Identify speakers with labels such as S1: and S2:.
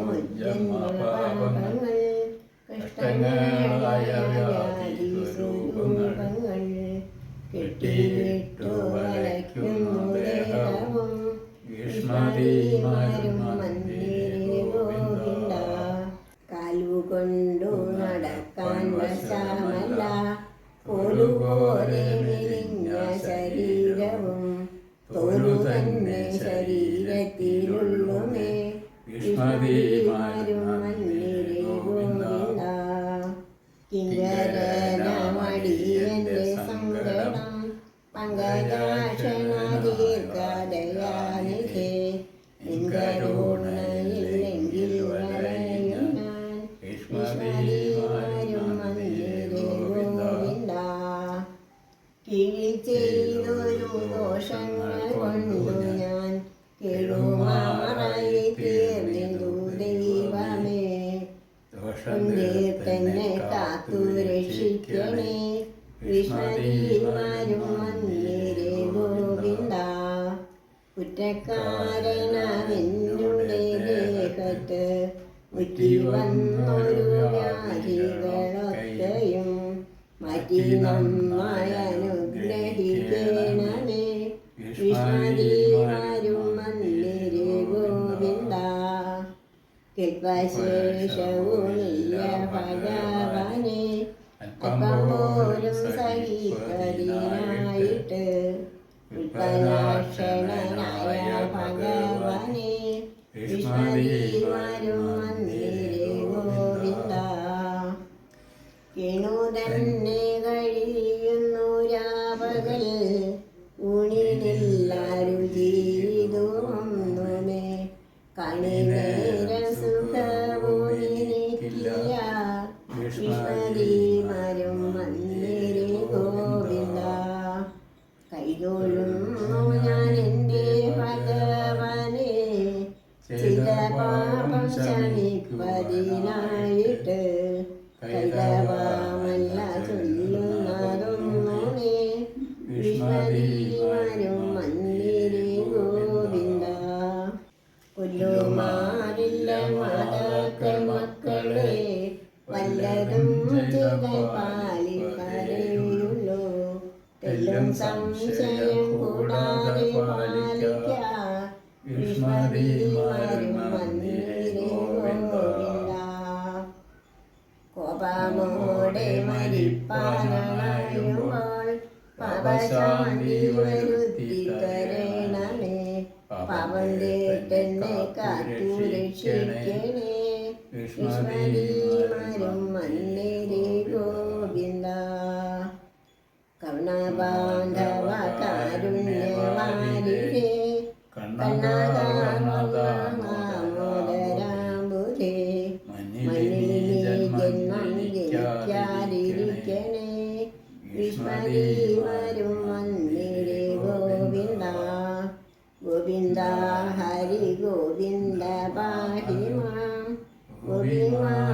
S1: മുജ്ജന്മ പാപങ്ങൾ കഷ്ടങ്ങളായ വ്യാധി സ്വരൂപങ്ങൾ കെട്ടിയിട്ടു വലയ്ക്കുന്നു ദേഹവും ഗ്രീഷ്മതീമാരും മന്ദിരേ ഗോവിന്ദ കാലുകൊണ്ടു കിങ്കരനമടിയന്റെ സങ്കടം പങ്കജാക്ഷണീർക്കടയാനിധേ നിൻകരുണയില്ലെങ്കിൽ വലയും ഞാൻ വിശ്വദീവാരും മന്ദിരേ ഗോവിന്ദ കിഴി ചെയ്തൊരു ദോഷങ്ങൾ കൊണ്ടു ഞാൻ കേടുമാറായി തീർന്നിതു വിഷ്ണുമാരും മന്ദിരേ ഗോവിന്ദ കുറ്റക്കാരനെന്നുടെ ദേഹത്ത് ഉറ്റി വന്നൊരു വ്യാധികളൊക്കെയും മാറ്റി നന്നായി അനുഗ്രഹിക്കണമേ മന്ദിരേ ഗോവിന്ദ കൃപശേഷവുമില്ല ഭഗവാനെ അല്പം പോലും സഹിപ്പതിനായിട്ട് ഉൽപ്പലാക്ഷണനായ ഭഗവാനെ വിഷ്ണുമാരും മന്ദിരേ ഗോവിന്ദ കിണു തന്നെ കഴിയുന്നു രാപകൽ ഊണിനെല്ലാരും ജീവിതമൊന്നുമേ കണിനേര വിഷ്ണുമാരും ചില പാപം ശമിപ്പതിനായിട്ട് കൈതവാമല്ല ചൊല്ലുന്നതൊന്നുമേ വിഷ്ണുമാരും മന്ദിരി ഗോവിന്ദ. കൊല്ലുമാരില്ല മാതാക്കൾ മക്കളെ വല്ലതും പാലിപ്പറയുള്ളൂ എല്ലാം സംശയം കൂടാതെ പാലിക്ക. വിഷ്ണുമാരും പാപശാന്തി വരുത്തി തരണമേ. പാപം തേട്ടെന്നെ കാത്തു രക്ഷിക്കണേ. വിഷ്ണുമാരും മന്ദിരേ ഗോവിന്ദ. കർണബാന്ധവ കാരുണ്യവാരിരേ കണ്ണാകാമോദരാംബുധേ വിഷ്മദീവരും മന്ദിരേ ഗോവിന്ദ. ഗോവിന്ദ ഹരി ഗോവിന്ദ പാഹിമാ ഗോവിന്ദ.